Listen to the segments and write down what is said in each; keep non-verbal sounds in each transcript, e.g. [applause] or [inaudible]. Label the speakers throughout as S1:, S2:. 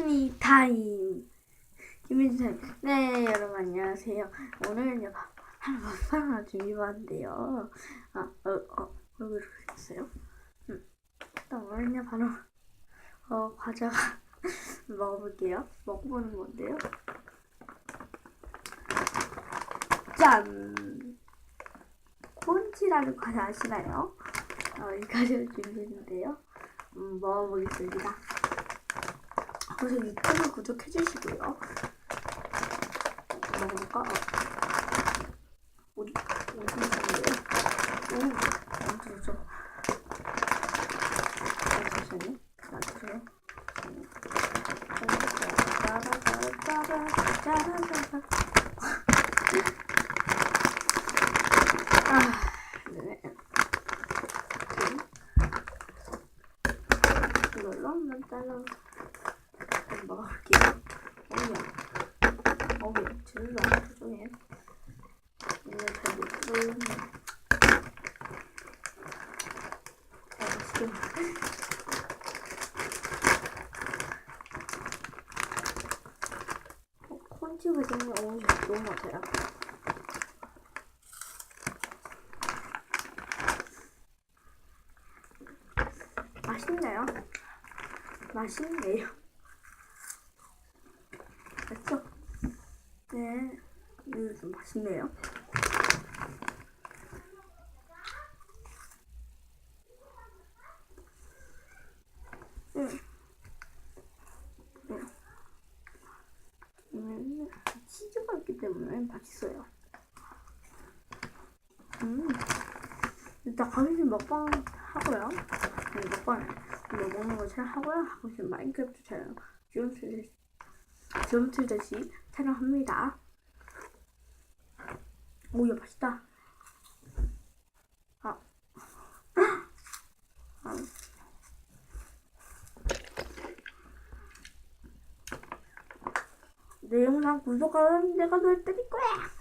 S1: 김혜준이 타임. 김혜준 타임. 네, 여러분 안녕하세요. 오늘은요, 하나 하나 준비봤는데요. 아, 어, 어, 얼굴 이렇게 됐어요? 음. 일단 오늘은요, 바로, 어, 과자 [laughs] 먹어볼게요. 먹어보는 건데요. 짠! 콘치라는 과자 아시나요? 어, 이 과자를 준비했는데요. 음, 먹어보겠습니다. 그래서 유튜브 구독해주시고요. 먹어볼까? 어. 어디, 어디 있는데요? 오, 멈춰줘. 잠시만요. 멈춰줘요. 짜라짜라짜라짜라짜라. 아, 네. 이걸로 한번 잘라 한번 먹어볼게요. 어우야, 어우야, 질러 조종해. 이거 잘못 들었네. 아, 어, 콘치가 정말 어우 것 같아요. 맛있나요? 맛있네요. 네, 이거 좀 맛있네요. 응. 응. 음, 치즈가 있기 때문에 맛있어요. 음. 일단 가끔씩 먹방 하고요. 네, 먹방 뭐 먹는 거. 가끔씩 마인크래프트 촬영 지금 틀 지금 틀듯이 촬영합니다. 오야 맛있다. 아. 아. 내 영상 구독하면 내가 널 때릴 거야.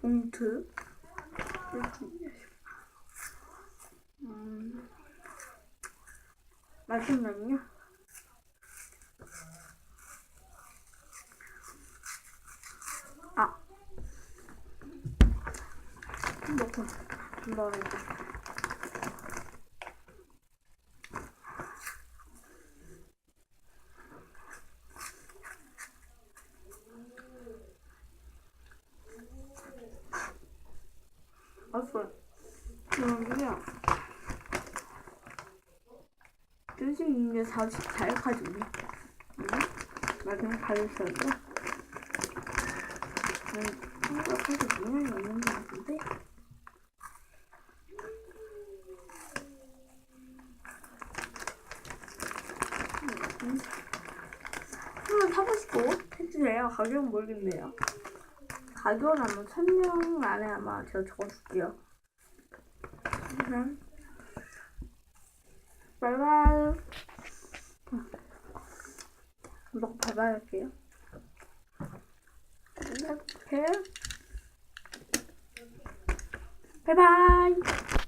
S1: 봉투 음. 맛있나요? 아. 먹고 먹어야지. 맛있어요. 그냥. 36년 사실 잘 가지고 응? 나중에 가르쳐줘. 난 1985년이 없는 것 같은데? 한번 사보시고 해주세요. 가격은 모르겠네요. 가격은 아마 1000명 안에 아마 제가 적어줄게요. 그럼. 이바이. 이거 바이바이 할게요. 이렇게. 바이바이.